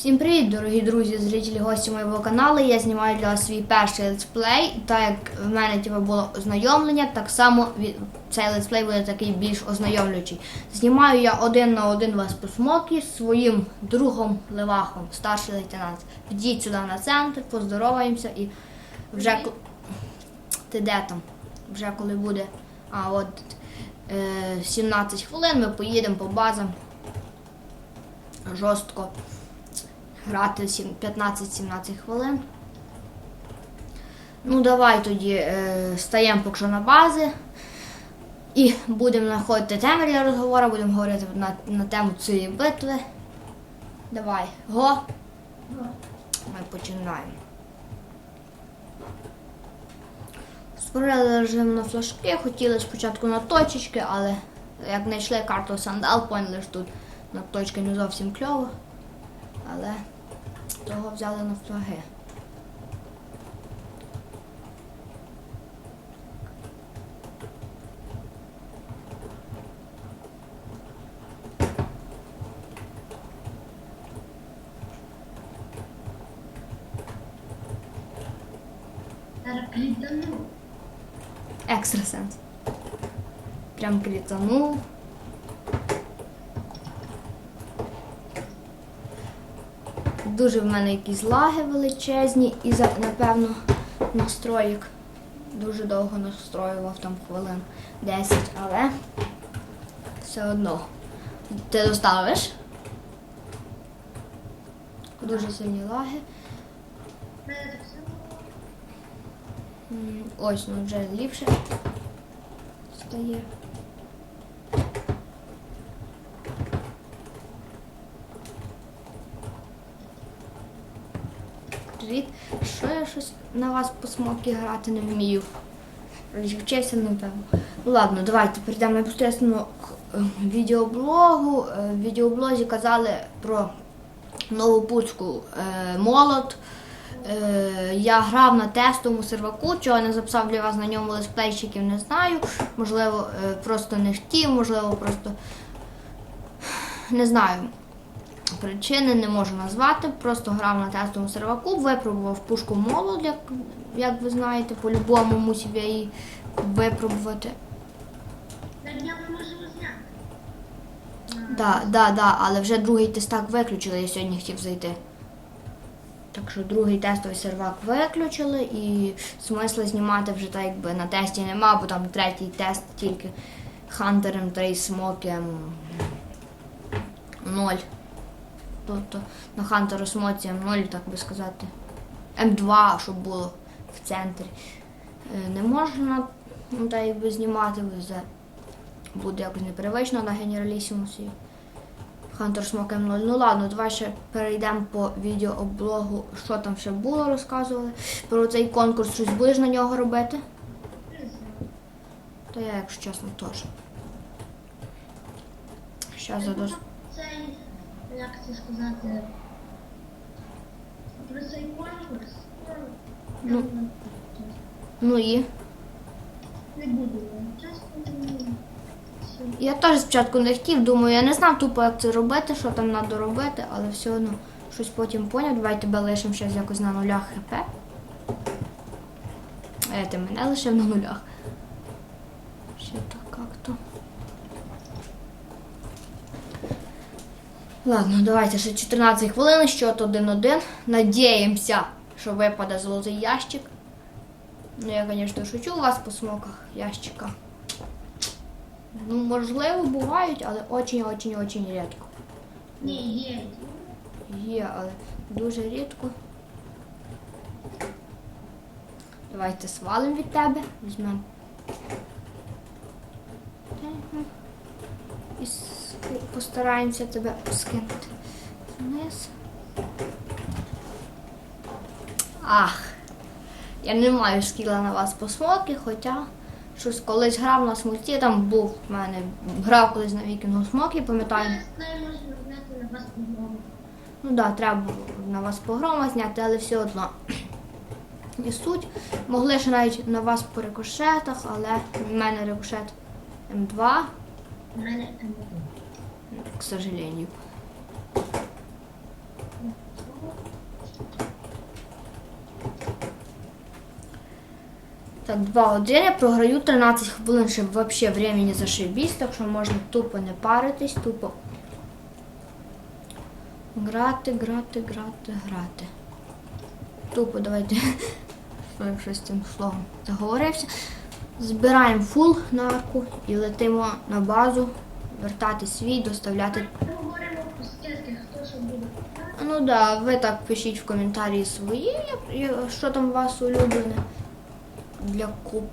Всім привіт, дорогі друзі, зрителі, гості моєго каналу. Я знімаю для вас свій перший летсплей. Так як в мене типу, було ознайомлення, так само цей летсплей буде такий більш ознайомлюючий. Знімаю я один на один вас по смокі з своїм другом Левахом, старший лейтенант. Підіть сюди на центр, поздороваємося і вже ти де там? Вже коли буде а, от, е, 17 хвилин, ми поїдемо по базам жорстко грати 15-17 хвилин. Ну, давай тоді е, стаємо поки що на бази. І будемо знаходити теми для розговору, будемо говорити на, на тему цієї битви. Давай, го. Ми починаємо. Створили режим на флажки, хотіли спочатку на точечки, але як знайшли карту сандал, поняли, що тут на точки не зовсім кльово. Але того взяли на флаги. Зараз Прям крітанув. Дуже в мене якісь лаги величезні і напевно настроїк. Дуже довго настроював там хвилин 10, але все одно. Ти доставиш? Дуже сильні лаги. Ось, ну вже ліпше стає. Привіт. Що я щось на вас по смокі грати не вмію? Вчився, напевно. Ну ладно, давайте перейдемо непосередньо е, відеоблогу. Е, В відеоблозі казали про нову пучку е, молот. Я грав на тестовому серваку, чого не записав для вас на ньому летсплейчиків, не знаю. Можливо, просто не хотів, можливо, просто не знаю. Причини не можу назвати. Просто грав на тестовому серваку, випробував пушку молот, як, як ви знаєте, по-любому мусив я її випробувати. Да, да, да, але вже другий тестак виключили, я сьогодні хотів зайти. Так що другий тестовий сервак виключили і смисла знімати вже так якби на тесті нема, бо там третій тест тільки хантером та й смокем ноль. Тобто на хантеру смоці М0, так би сказати. М2, щоб було в центрі. Е, Не можна ну, так якби знімати вже буде якось непривично на генералісімусі. Hunter Smoke M0. Ну ладно, давай ще перейдемо по відеооблогу, що там ще було, розказували. Про цей конкурс щось будеш на нього робити? Та я, якщо чесно, теж. Щас задос... Як це сказати, про цей конкурс. Ну. Ну і. Не буду. Чесно. Я теж спочатку не хотів, думаю, я не знав тупо, як це робити, що там треба робити, але все одно щось потім поняв. Давай тебе лишимо щось якось на нулях хп. Е, ти мене лишив на нулях. Ще так як-то. Ладно, давайте ще 14 хвилин, счет 1-1. Надіємося, що випаде золотий ящик. Ну, я, звісно, шучу у вас по смоках ящика. Ну, можливо, бувають, але очень-очень-очень рідко. Ні, є. Є, але дуже рідко. Давайте свалимо від тебе. Візьмемо. І постараємося тебе скинути вниз. Ах! Я не маю скіла на вас по смоки, хоча щось колись грав на смуті, там був в мене, грав колись на вікінгу смоки, пам'ятаю. Ну так, да, треба на вас погрома зняти, але все одно. Не суть. Могли ще навіть на вас по рикошетах, але в мене рикошет М2, У мене ем, К сожалению. Так, 2-1. Програю 13 хвилин, щоб взагалі времени зашибись так що можна тупо не паритись, тупо грати, грати, грати, грати. Тупо давайте. Щось тим словом заговорився. Збираємо фул нарку і летимо на базу, вертати свій, доставляти. Ну да, ви так пишіть в коментарі свої, що там у вас улюблене для куп.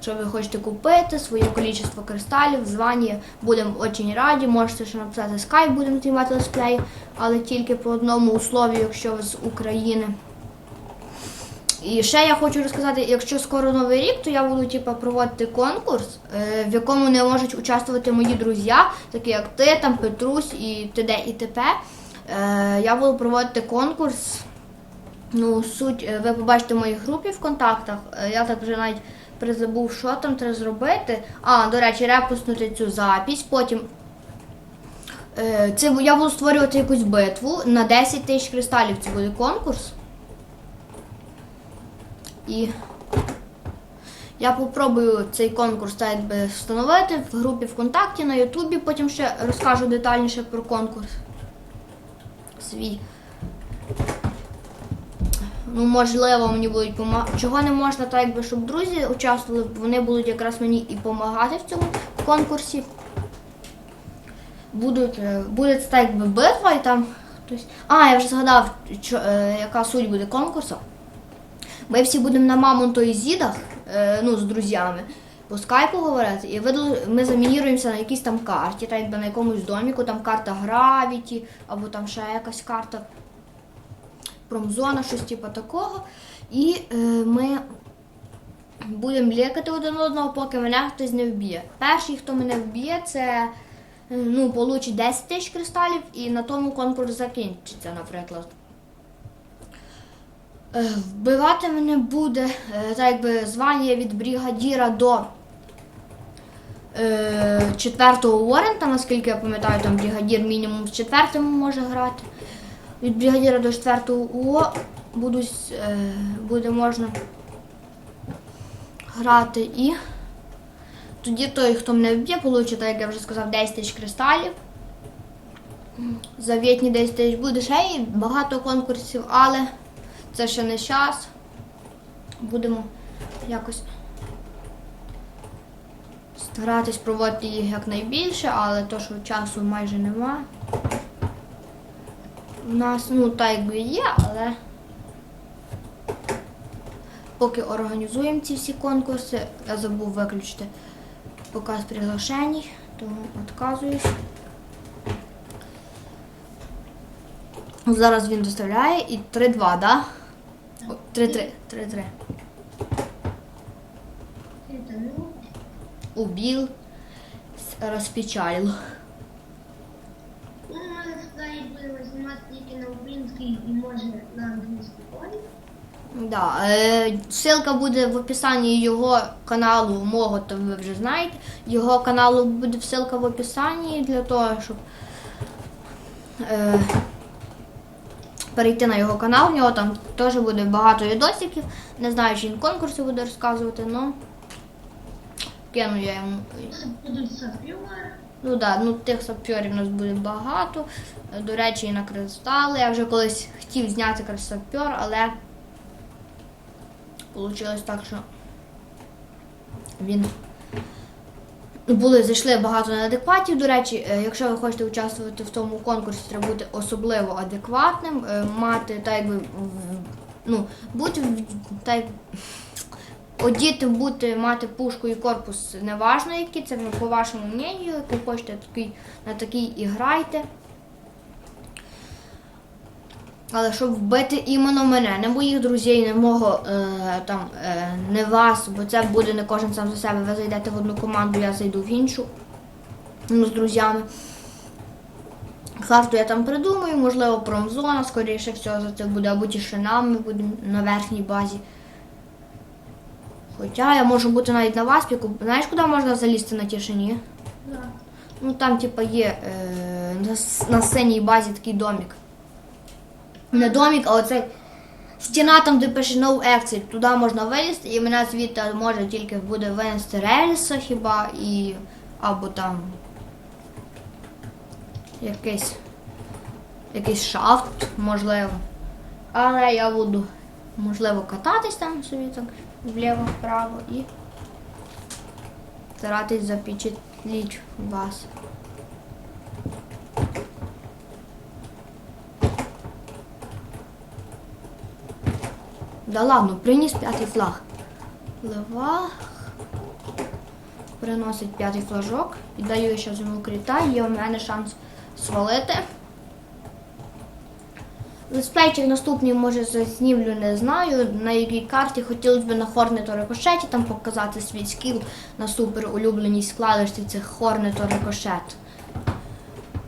Що ви хочете купити, своє кількість кристалів, звання. Будемо дуже раді. Можете ще написати скайп, будемо знімати летсплеї, але тільки по одному условію, якщо ви з України. І ще я хочу розказати, якщо скоро новий рік, то я буду типу, проводити конкурс, е, в якому не можуть участвувати мої друзі, такі як ти, там Петрусь і т.д. і т.п. Е, я буду проводити конкурс. Ну, суть, е, ви побачите в моїй групі в контактах. Я так вже навіть призабув, що там треба зробити. А, до речі, репостнути цю запись. Потім це я буду створювати якусь битву на 10 тисяч кристалів. Це буде конкурс. І я попробую цей конкурс так якби встановити в групі ВКонтакті на Ютубі, потім ще розкажу детальніше про конкурс свій. Ну, можливо, мені будуть помагати. Чого не можна, так якби, щоб друзі участвували, вони будуть якраз мені і допомагати в цьому конкурсі. Будуть, е, буде це так якби битва і там хтось. А, я вже згадав, що, е, яка суть буде конкурсу. Ми всі будемо на мамонтоїзідах, е, ну, з друзями, по скайпу говорити, і ми замініруємося на якійсь там карті, так на якомусь доміку, там карта Гравіті, або там ще якась карта промзона, щось типу такого. І е, ми будемо лікати один одного, поки мене хтось не вб'є. Перший, хто мене вб'є, це е, ну, получить 10 тисяч кристалів, і на тому конкурс закінчиться, наприклад. Е, Вбивати мене буде е, так якби звання від бригадіра до е, четвертого Уоррента, наскільки я пам'ятаю, там бригадір мінімум з четвертим може грати. Від бригадіра до четвертого УО будуть, буде можна грати і тоді той, хто мене вб'є, получить, як я вже сказав, 10 тисяч кристалів. Завітні 10 тисяч буде ще і багато конкурсів, але це ще не час. Будемо якось старатись проводити їх якнайбільше, але то, що часу майже нема. У нас, ну, так якби є, але поки організуємо ці всі конкурси, я забув виключити показ приглашень, тому відказуюсь. Зараз він доставляє і 3-2, да? О, 3-3. 3-3. Это, ну, Убил, с- розпечалил. ну, ми взагалі будемо знімати тільки на українській і може на англійській мові. Да, е, ссылка буде в описанні його каналу, мого, то ви вже знаєте. Його каналу буде ссылка в описанні для того, щоб е, перейти на його канал. У нього там теж буде багато відосиків. Не знаю, чи він конкурси буде розказувати, але кину я йому. Будуть сапюри. Ну да, ну тих сапьорів у нас буде багато. До речі, і на кристали. Я вже колись хотів зняти сапьор, але вийшло так, що він. Були, зайшли багато неадекватів. До речі, е, якщо ви хочете участвувати в тому конкурсі, треба бути особливо адекватним, е, мати так якби ну, бути так, одіти, бути, мати пушку і корпус, неважно які, це по вашому мнению, ви хочете такий, на такий і грайте. Але щоб вбити іменно мене, не моїх друзів, не мого е, там, е, не вас, бо це буде не кожен сам за себе. Ви зайдете в одну команду, я зайду в іншу ну, з друзями. Карту я там придумаю, можливо, промзона, скоріше всього, за це буде, або тишинами будемо на верхній базі. Хоча я можу бути навіть на васпіку. Знаєш, куди можна залізти на тишині? Да. Ну там, типа, є е, на, на синій базі такий домик. Не домик, а оцей Стіна там, де пише no exit, туди можна вилізти, і мене звідти може тільки буде винести рельса хіба і. або там якийсь якийсь шафт, можливо. Але я буду, можливо, кататись там собі так вліво-вправо і старатись запечатліть вас. Да ладно, приніс п'ятий флаг. Флаг. Приносить п'ятий флажок. І даю ще йому крита, є у мене шанс свалити. Летсплейчик наступний, може, заснімлю, не знаю. На якій карті хотілося б на Хорнето Рикошеті там показати свій скіл на супер улюбленій складочці. Це Хорнето Рикошет.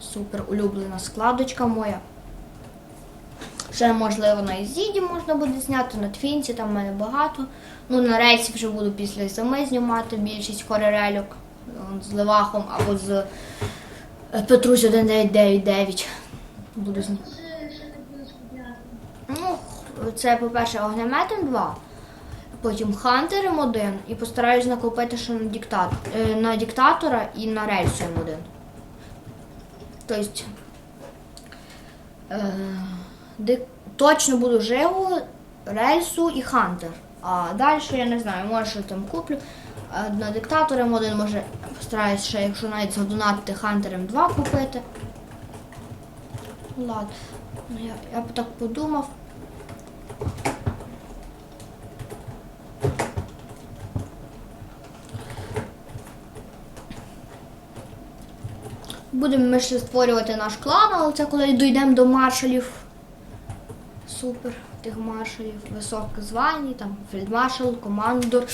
Супер улюблена складочка моя. Ще, можливо, на Ізіді можна буде зняти, на Твінці, там в мене багато. Ну, на рейсі вже буду після зими знімати більшість хоререльок е, з Левахом або з е, Петрусь 1999. Буду знімати. Ну, це, по-перше, огнеметом 2, потім Хантером 1 і постараюсь накопити ще на, диктат... е, на диктатора і на рельсу М1. Тобто, е, ди... точно буду живу, рельсу і Хантер. А далі я не знаю, може там куплю. Е, На диктатора М1 може постараюсь ще, якщо навіть задонатити Хантером 2 купити. Ладно. Ну, Я, я б так подумав. Будемо ми ще створювати наш клан, але це коли дійдемо до маршалів. Супер, тих маршалів, високих звань, там фельдмаршал, командор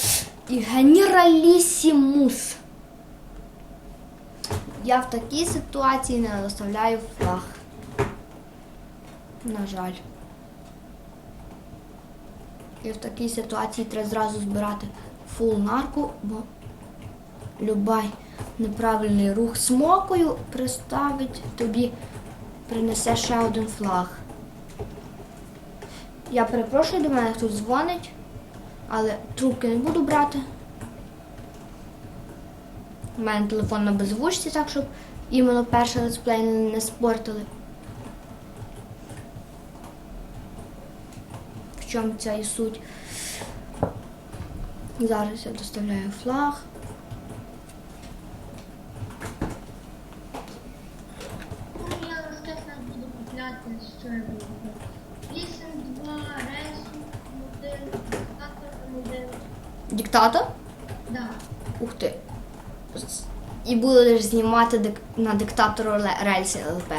і генералісімус. Я в такій ситуації не доставляю флаг. На жаль. І в такій ситуації треба зразу збирати фул нарку, бо любай неправильний рух смокою приставить тобі, принесе ще один флаг. Я перепрошую, до мене хтось дзвонить, але трубки не буду брати. У мене телефон на беззвучці, так щоб іменно перший летсплей не, спортили. В чому ця і суть? Зараз я доставляю флаг. Ну, я чесно буду купляти, що я буду купляти. Лісен 2, рейсу 1, диктатор 1. Диктатор? Да. Ух ти. І будеш знімати дик... на диктатору рельсі ЛП.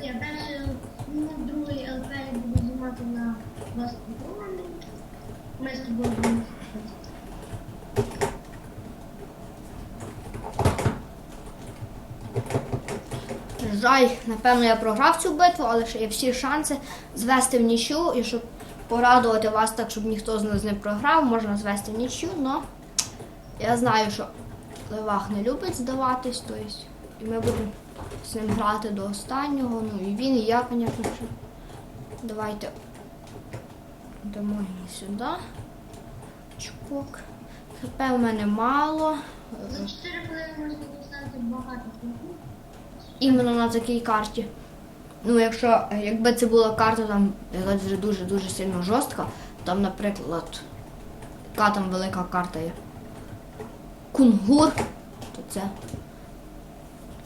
Ні, перше, ну, другий ЛП я буду знімати на баскетболі. Ми з тобою будемо. Жаль, напевно, я програв цю битву, але ще є всі шанси звести в нічю і щоб порадувати вас так, щоб ніхто з нас не програв, можна звести нічю, але я знаю, що Левах не любить здаватись, тобто, і ми будемо з ним грати до останнього. Ну і він, і я, звісно ж. Давайте дамо йому сюди. Чпок. ХП у мене мало. За 4 хвилини можна доставити багато іменно на такій карті. Ну, якщо якби це була карта там дуже-дуже сильно жорстка, там, наприклад, яка там велика карта є. Кунгур, то це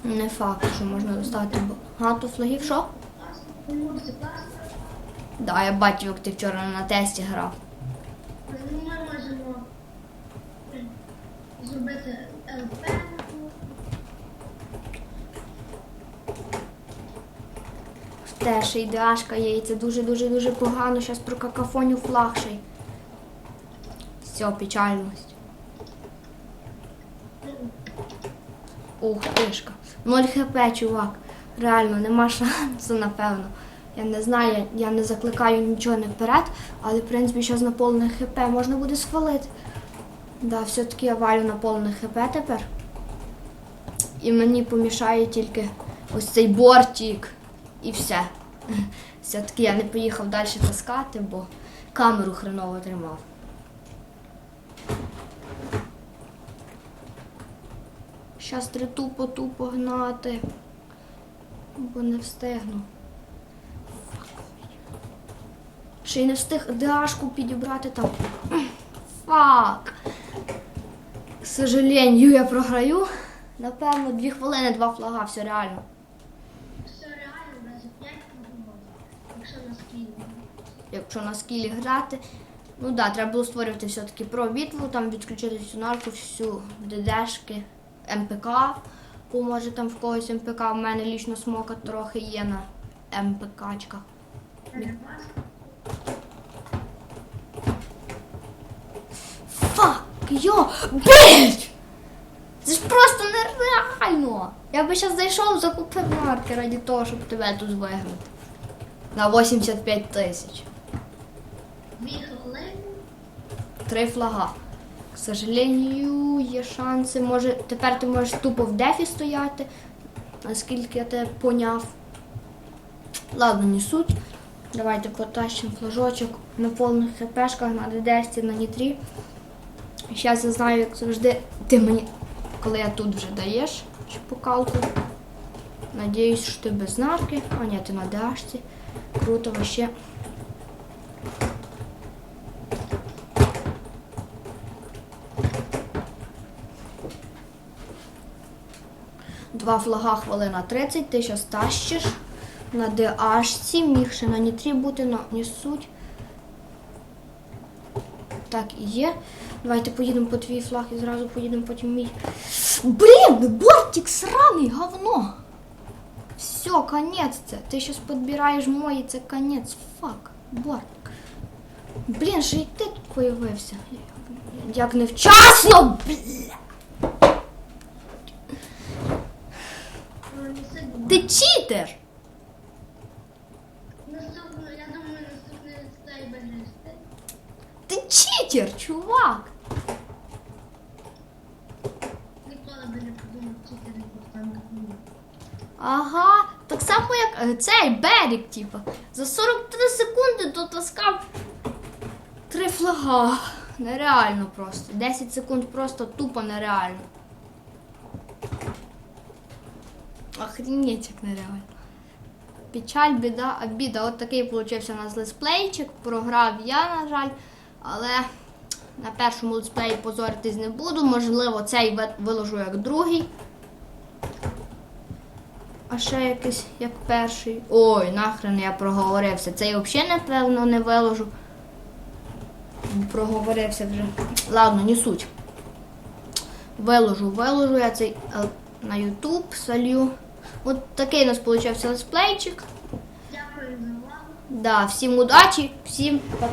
не факт, що можна доставити багато флагів. Що? Да, я бачив, як ти вчора на тесті грав. Ми можемо зробити ЛП. Теж ідеашка є, і це дуже-дуже дуже погано. Зараз про какафоню флаг ще й. Все, печальність. Ух, тишка. 0 хп, чувак. Реально, нема шансу, напевно. Я не знаю, я не закликаю нічого не вперед, але в принципі зараз на повне хп можна буде схвалити. Да, все-таки я валю на повне хп тепер. І мені помішає тільки ось цей бортик. І все. Все-таки я не поїхав далі таскати, бо камеру хреново тримав. Щас три тупо-тупо гнати, бо не встигну. Ще й не встиг ДАшку підібрати там. Фак. К сожалению, я програю. Напевно, дві хвилини, два флага, все реально. Все реально, навіть 5 подумав. Якщо на скілі. Грати. Ну так, да, треба було створювати все-таки про битву, там відключити всю нарку, всю ДДшки, МПК. Бо може там в когось МПК, в мене лічно смока трохи є на МПКчках. Фак, йо, бить! Це ж просто нереально! Я би зараз зайшов, закупив марки раді того, щоб тебе тут виграти. На 85 тисяч. Три флага. К сожалению, є шанси. Може, тепер ти можеш тупо в дефі стояти, наскільки я тебе поняв. Ладно, не суть. Давайте потащимо флажочок на повних хпшках, на ДДС, на нітрі. Зараз я знаю, як завжди, ти мені, коли я тут вже даєш чпокалку. Надіюсь, що ти без нарки. А ні, ти на ДАшці. Круто вообще. Два флага хвилина 30, ти зараз тащиш на DH, міг ще на нітрі бути, но не суть. Так і є. Давайте поїдемо по твій флаг і зразу поїдемо потім мій. Блін, бортик сраний, говно. Все, конець це. Ти щас підбираєш мої, це конець. Фак, бортик. Блін, ще й ти тут появився. Як невчасно, бля. Ти читер! Ти. Читер, чувак! Ага, так як е, цей берег, типа. За 43 секунди дотаскав три флага. Нереально просто. 10 секунд просто тупо нереально. Охренеть, як нереально. Печаль, біда, обіда. От такий получився у нас летсплейчик. Програв я, на жаль. Але на першому летсплеї позоритись не буду. Можливо, цей виложу як другий. А ще якийсь як перший. Ой, нахрен я проговорився. Цей взагалі, напевно, не виложу. Проговорився вже. Ладно, не суть. Виложу, виложу я цей е, на YouTube солю. От такий у нас вийшов летсплейчик. Дякую за увагу. Да, всім удачі, всім пока.